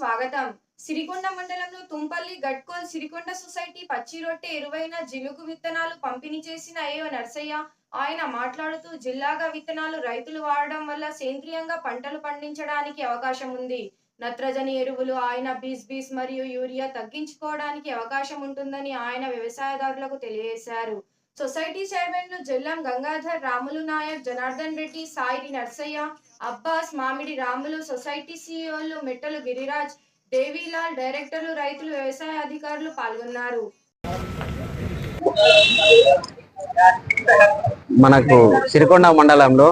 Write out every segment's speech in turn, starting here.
స్వాగతం. సిరికొండ మండలంలో తుంపల్లి గట్కోల్ సిరికొండ సొసైటీ పచ్చి రొట్టె ఎరువైన జిలుగు విత్తనాలు పంపిణీ చేసిన ఏవో నర్సయ్య. ఆయన మాట్లాడుతూ జిల్లాగా విత్తనాలు రైతులు వాడడం వల్ల సేంద్రియంగా పంటలు పండించడానికి అవకాశం ఉంది. నత్రజని ఎరువులు ఆయన బీస్ బీస్ మరియు యూరియా తగ్గించుకోవడానికి అవకాశం ఉంటుందని ఆయన వ్యవసాయదారులకు తెలియజేశారు. సొసైటీ చైర్మన్లు జల్లం గంగాధర్ రాములు నాయక్ జనార్దన్ రెడ్డి సాయిరి నర్సయ్య అబ్బాస్ మామిడి రాములు సొసైటీ సీఈఓలు మెట్టలు గిరిరాజ్ దేవీలాల్ డైరెక్టర్లు రైతులు వ్యవసాయ అధికారులు పాల్గొన్నారు. మనకు సిరికొండ మండలంలో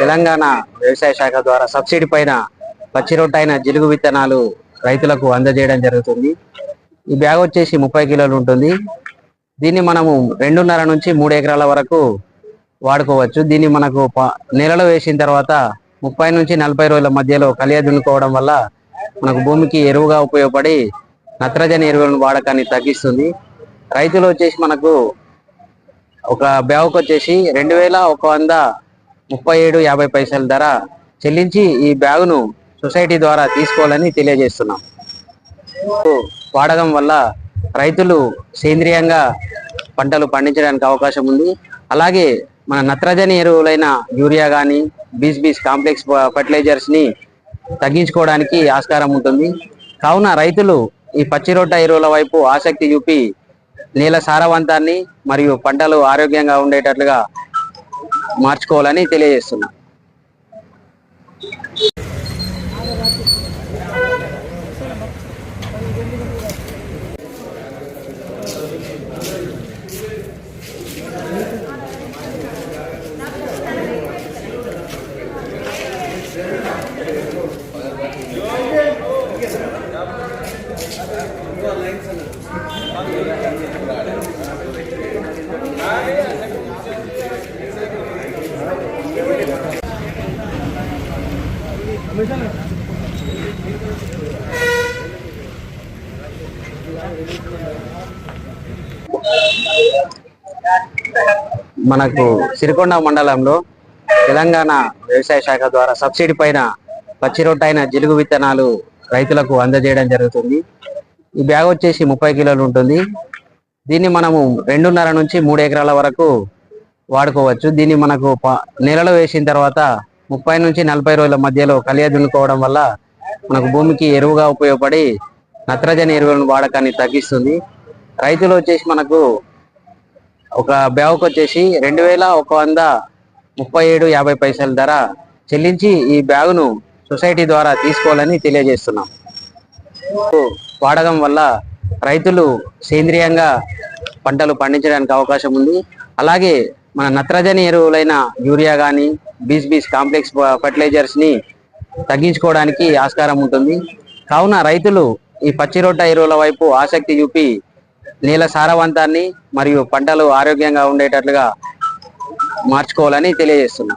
తెలంగాణ వ్యవసాయ శాఖ ద్వారా సబ్సిడీ పైన పచ్చి రొట్టైన జిలుగు విత్తనాలు రైతులకు అందజేయడం జరుగుతుంది. ఈ బ్యాగ్ వచ్చేసి ముప్పై కిలోలు ఉంటుంది. దీన్ని మనము రెండున్నర నుంచి మూడు ఎకరాల వరకు వాడుకోవచ్చు. దీన్ని మనకు ప- నేలలో వేసిన తర్వాత ముప్పై నుంచి నలభై రోజుల మధ్యలో కలియ దున్నుకోవడం వల్ల మనకు భూమికి ఎరువుగా ఉపయోగపడి నత్రజని ఎరువులను వాడకాన్ని తగ్గిస్తుంది. రైతులు వచ్చేసి మనకు ఒక బ్యాగుకు వచ్చేసి రెండు వేల ఒక వంద ముప్పై ఏడు యాభై పైసల ధర చెల్లించి ఈ బ్యాగును సొసైటీ ద్వారా తీసుకోవాలని తెలియజేస్తున్నాం. వాడకం వల్ల రైతులు సేంద్రియంగా పంటలు పండించడానికి అవకాశం ఉంది. అలాగే మన నత్రజని ఎరువులైన యూరియా కానీ బీస్ బీస్ కాంప్లెక్స్ ఫర్టిలైజర్స్ని తగ్గించుకోవడానికి ఆస్కారం ఉంటుంది. కావున రైతులు ఈ పచ్చి రొట్ట ఎరువుల వైపు ఆసక్తి చూపి నేల సారవంతాన్ని మరియు పంటలు ఆరోగ్యంగా ఉండేటట్లుగా మార్చుకోవాలని తెలియజేస్తున్నా. మనకు సిరికొండ మండలంలో తెలంగాణ వ్యవసాయ శాఖ ద్వారా సబ్సిడీ పైన పచ్చి రొట్టైన జిలుగు విత్తనాలు రైతులకు అందజేయడం జరుగుతుంది. ఈ బ్యాగ్ వచ్చేసి ముప్పై కిలోలు ఉంటుంది. దీన్ని మనము రెండున్నర నుంచి మూడు ఎకరాల వరకు వాడుకోవచ్చు. దీన్ని మనకు ప- వేసిన తర్వాత ముప్పై నుంచి నలభై రోజుల మధ్యలో కలియ దున్నుకోవడం వల్ల మనకు భూమికి ఎరువుగా ఉపయోగపడి నత్రజని ఎరువులను వాడకాన్ని తగ్గిస్తుంది. రైతులు వచ్చేసి మనకు ఒక బ్యాగుకి వచ్చేసి రెండు వేల ఒక వంద ముప్పై ఏడు యాభై పైసల ధర చెల్లించి ఈ బ్యాగును సొసైటీ ద్వారా తీసుకోవాలని తెలియజేస్తున్నాం. వాడకం వల్ల రైతులు సేంద్రియంగా పంటలు పండించడానికి అవకాశం ఉంది. అలాగే మన నత్రజని ఎరువులైన యూరియా కానీ బీస్ బీస్ కాంప్లెక్స్ ఫర్టిలైజర్స్ని తగ్గించుకోవడానికి ఆస్కారం ఉంటుంది. కావున రైతులు ఈ పచ్చి రొట్ట ఎరువుల వైపు ఆసక్తి చూపి నేల సారవంతాన్ని మరియు పంటలు ఆరోగ్యంగా ఉండేటట్లుగా మార్చుకోవాలని తెలియజేస్తున్నా.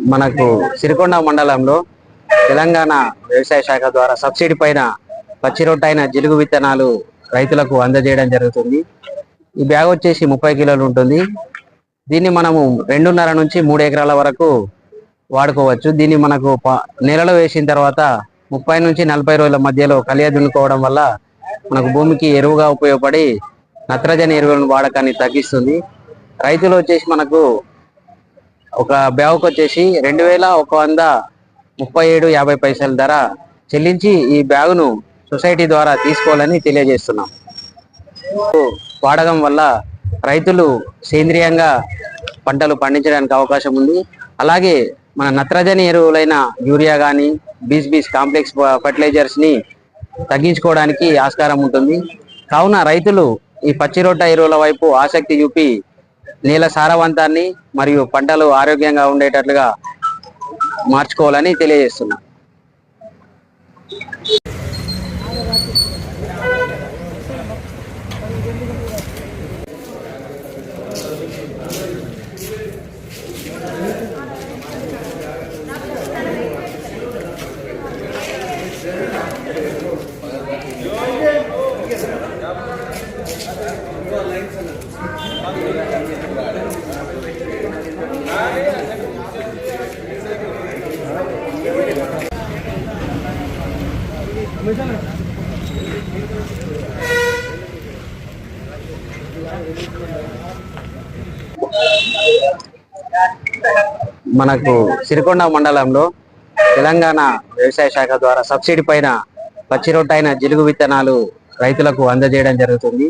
మనకు సిరికొండ మండలంలో తెలంగాణ వ్యవసాయ శాఖ ద్వారా సబ్సిడీ పైన పచ్చి రొట్టైన జిలుగు విత్తనాలు రైతులకు అందజేయడం జరుగుతుంది. ఈ బ్యాగ్ వచ్చేసి ముప్పై కిలోలు ఉంటుంది. దీన్ని మనము రెండున్నర నుంచి మూడు ఎకరాల వరకు వాడుకోవచ్చు. దీన్ని మనకు ప- నేలలో వేసిన తర్వాత ముప్పై నుంచి నలభై రోజుల మధ్యలో కలియ దున్నుకోవడం వల్ల మనకు భూమికి ఎరువుగా ఉపయోగపడి నత్రజని ఎరువులను వాడకాన్ని తగ్గిస్తుంది. రైతులు వచ్చేసి మనకు ఒక బ్యాగుకు వచ్చేసి రెండు వేల ఒక వంద ముప్పై ఏడు యాభై పైసల ధర చెల్లించి ఈ బ్యాగును సొసైటీ ద్వారా తీసుకోవాలని తెలియజేస్తున్నాం. వాడకం వల్ల రైతులు సేంద్రియంగా పంటలు పండించడానికి అవకాశం ఉంది. అలాగే మన నత్రజని ఎరువులైన యూరియా కానీ బీస్ బీస్ కాంప్లెక్స్ ఫర్టిలైజర్స్ని తగ్గించుకోవడానికి ఆస్కారం ఉంటుంది. కావున రైతులు ఈ పచ్చి రొట్ట ఎరువుల వైపు ఆసక్తి చూపి నేల సారవంతాన్ని మరియు పంటలు ఆరోగ్యంగా ఉండేటట్లుగా మార్చుకోవాలని తెలియజేస్తున్నా. మనకు సిరికొండ మండలంలో తెలంగాణ వ్యవసాయ శాఖ ద్వారా సబ్సిడీ పైన పచ్చి రొట్టైన జిలుగు విత్తనాలు రైతులకు అందజేయడం జరుగుతుంది.